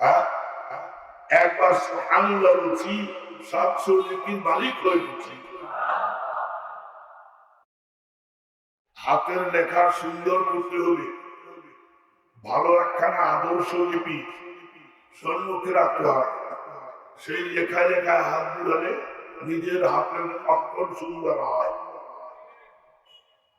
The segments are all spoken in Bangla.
হ্যাঁ? একবার আল্লাহ বলছি, সাতশো মালিক হয়ে হাতের লেখা সুন্দর করতে হবে। ভালো একখানা আদর্শ লিপি সম্মুখে রাখতে হয়। সেই লেখায় লেখায় হাত বুলালে নিজের হাতের অক্ষর সুন্দর হয়।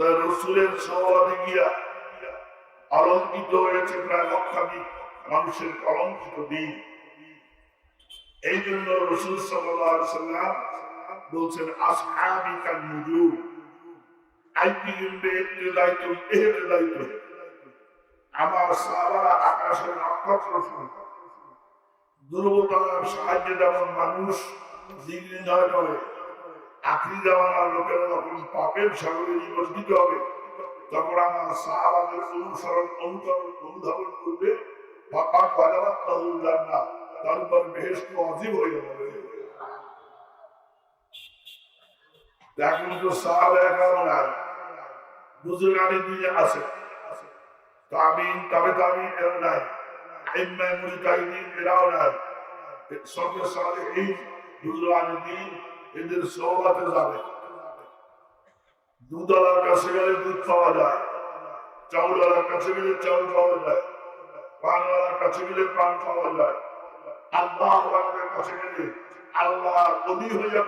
তাই রসুলের সহবাদে গিয়া অলঙ্কিত হয়েছে প্রায় লক্ষাধিক মানুষের অলঙ্কিত দিন। এই জন্য রসুল সাল্লাম বলছেন, আসহাবি কান বেতে দায়িত্ব দায়িত্ব আমার সাহাবারা আকাশের নক্ষত্র সাহায্যে যেমন মানুষ দিন নির্ণয় করে আখরি জামানার লোকেরা যখন পাপের সাগরে নিমজ্জিত হবে, তখন আমার সাহাবাদের অনুসরণ, অনুকরণ, অনুধাবন করবে। ফাঁকা বাজাবাত তাহুল জান্নাত, তারপর বেহেস্ত অজীব হয়ে যাবে। এখন তো সাহাব একাও নাই বুজুর্গানি দুই আছে তাবিন, তবে তাবিন এর নাই। আইম্মায় মুলকাইদিন এরাও নাই। সবে সালে এই বুজুর্গানি দিন এদের সৌবাতে যাবে। দুধওয়ালার কাছে গেলে দুধ পাওয়া যায়, চাউলওয়ালার কাছে গেলে চাউল পাওয়া যায়, পানওয়ালার কাছে গেলে পান পাওয়া যায়। আল্লাহ কাছে গেলে আল্লাহ হইয়া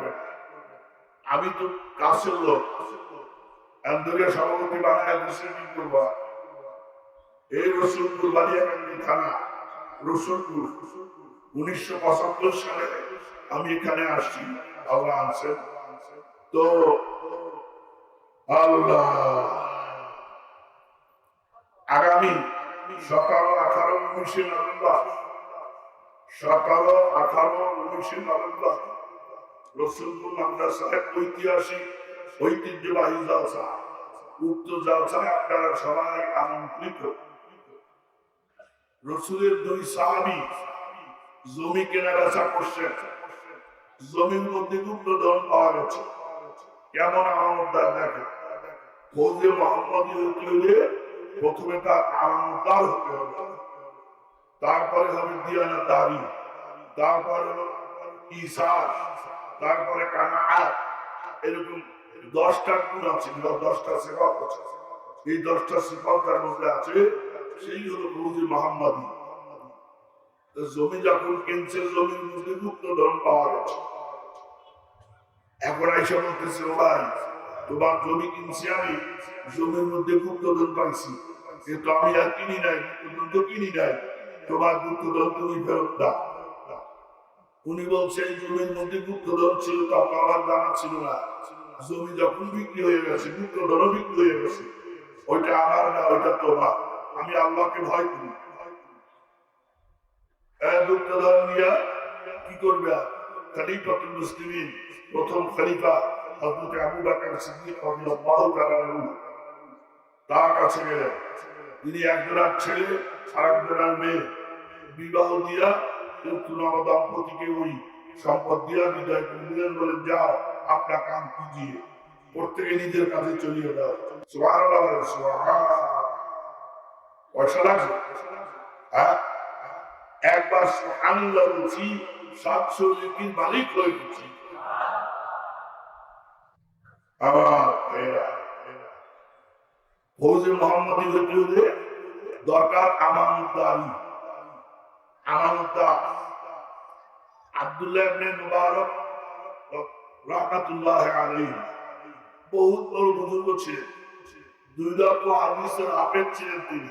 যায়। আমি তো কাছের লোক। আন্দোলনের সভাপতি বানায় দেশে কি করবা? এই রসুলপুর বালিয়াকান্দি থানা, রসুলপুর, উনিশশো পঁচাত্তর সালে আমি এখানে আসছি। আল্লাহ আনছেন। তো, আল্লাহ। আগামী আঠারো, উনিশে নভেম্বর, সতেরো, আঠারো, উনিশে নভেম্বর, রসুলপুর ঐতিহাসিক, ঐতিহ্যবাহী জলসা, উক্ত জলসায় আপনারা সবাই আমন্ত্রিত। রসুলের দুই সাহাবি জমি কেনা বেচা করছেন। জমির মধ্যে গুপ্ত ধন পাওয়া গেছে। কেমন আমদার দেখে ফৌজে মোহাম্মদ হইলে প্রথমে তার হতে হবে। তারপরে হবে দিয়ানা দাবি। তারপরে তারপরে কানাআত। এরকম দশটা গুণ আছে দশটা সেবক আছে। এই দশটা সেবক তার মধ্যে আছে সেই হলো ফৌজি মোহাম্মদী। জমি যখন কিনছে জমির গুপ্ত ধন পাওয়া গেছে। এখন আইসা বলতেছে ভাই, তোমার জমি কিনছি আমি, জমির মধ্যে গুপ্ত ধন পাইছি। কিন্তু আমি আর কিনি নাই গুপ্তধন তো কিনি নাই। তোমার গুপ্তধন তুমি ফেরত দাও। উনি এই জমির মধ্যে গুপ্তধন ছিল তখন আমার জানা ছিল না। জমি যখন বিক্রি হয়ে গেছে গুপ্তধনও বিক্রি হয়ে গেছে। ওইটা আমার না, ওইটা তোমার। আমি আল্লাহকে ভয় করি। কি করবে প্রথম কাছে যাও, আপনার প্রত্যেকে নিজের কাজে চলিয়ে দাও। একবার বলছি সাতশো মালিক হয়ে গেছি। আব্দুল্লাহ বহুত দুই লক্ষ ছিলেন তিনি।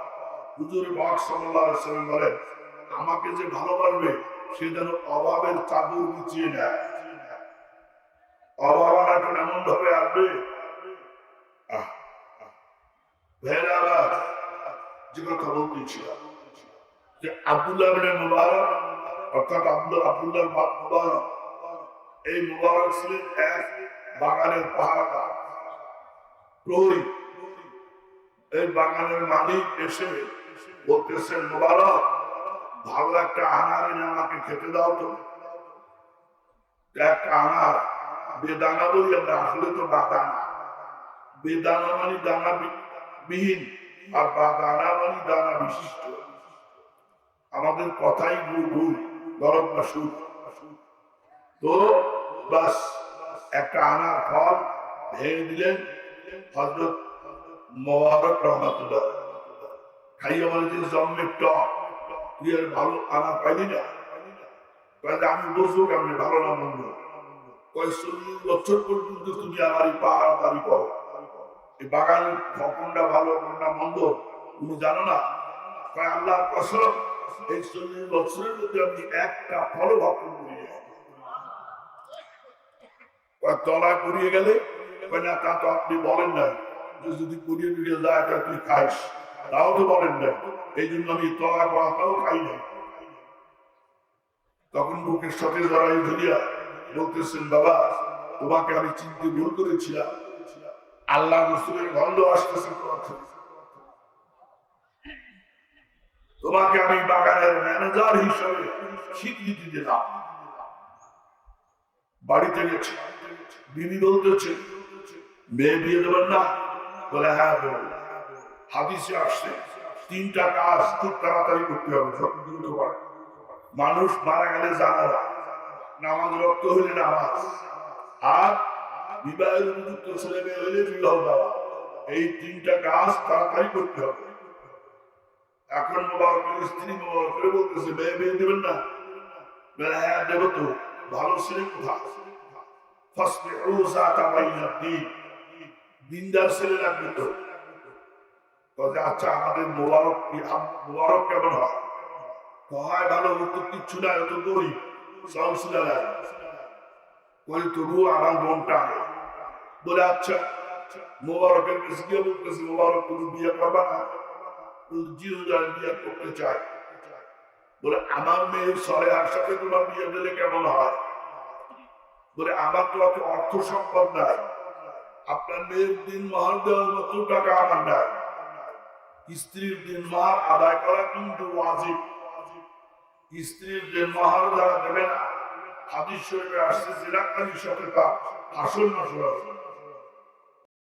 হুজুর আলাইহি ওয়াসাল্লাম বলেন আমাকে যে ভালোবাসবে, সে যেন অভাবের চাদর বিছিয়ে নেয়। অভাবনাটা এমন ভাবে আসবে? যে কথা বলতেছিলাম, যে আব্দুল্লাহ মুবারক, অর্থাৎ আব্দুল আব্দুল্লাহ মুবারক, এই মুবারক ছিলেন এক বাগানের পাহারাদার প্রহরী। এই বাগানের মালিক এসে মুবারক, ভালো একটা আনার এনে আমাকে খেতে দাও তো। একটা আনার বেদানা বলি আমরা, আসলে তো বাদানা। বেদানা মানে দানা বিহীন, আর বাদানা মানে দানা বিশিষ্ট। আমাদের কথাই ভুল ভুল। গরম বা তো বাস, একটা আনার ফল ভেঙে দিলেন হজরত মোবারক রহমতুল্লাহ যে তুই ভালো আনা না? আমি ভালো না মন্দ? তুমি আমার করো। এই বাগান কোনটা ভালো, কোনটা মন্দ, তুমি জানো না? আল্লাহর কসম এই আমি একটা ফল করিয়ে গেলে? তা তো আপনি বলেন না যে যদি করিয়ে দিয়ে যায় তুই খাইস তাও তো বলেন না এই জন্য আমি তলা করাটাও খাই না। তখন বুকের সাথে জড়াই ধরিয়া বলতেছেন, বাবা, তোমাকে আমি চিনতে ভুল করেছিলাম। আল্লাহ রসুলের গন্ধ আসতেছে তোমাকে আমি বাগানের ম্যানেজার হিসেবে স্বীকৃতি দিলাম। বাড়িতে গেছে। দিদি বলতেছে, মেয়ে বিয়ে দেবেন না? বলে হ্যাঁ হাদিসে আসছে, তিনটা কাজ খুব তাড়াতাড়ি করতে হবে, যত দ্রুত পারে। মানুষ মারা গেলে জানালা নামাজ রক্ত হইলে নামাজ। আর বিবাহের উপযুক্ত ছেলে মেয়ে হইলে বিবাহ দেওয়া। এই তিনটা কাজ তাড়াতাড়ি করতে হবে। এখন মোবারকের স্ত্রী মোবারকের বলতেছে, মেয়ে, বিয়ে দেবেন না। বলে হ্যাঁ দেবো তো। ভালো ছেলে কোথায়? ফাসবিহু যাতা বাইনাদ দিন। দিনদার ছেলে লাগবে তো। আচ্ছা আমাদের মোবারক মোবারক কেমন হয়? ভালো তো কিচ্ছু নাই তো গরিব তবু আমার মনটা বলে আচ্ছা মোবারকের মোবারক, তুমি বিয়ে করবা না? বিয়ে করতে চাই বলে, আমার সাথে তোমার বিয়ে দিলে কেমন হয়? বলে, আমার তো অত অর্থ সম্পদ নাই। আপনার মেয়ের দিন মহান দেওয়ার মতো টাকা আমার নাই। স্ত্রীর দিন মাহার আদায় করা কিন্তু ওয়াজিব। স্ত্রীর দিন মাহার দ্বারা দেবে না। হাদিস শরীফে আসছে জিরাকানির সাথে আসল আসল নসর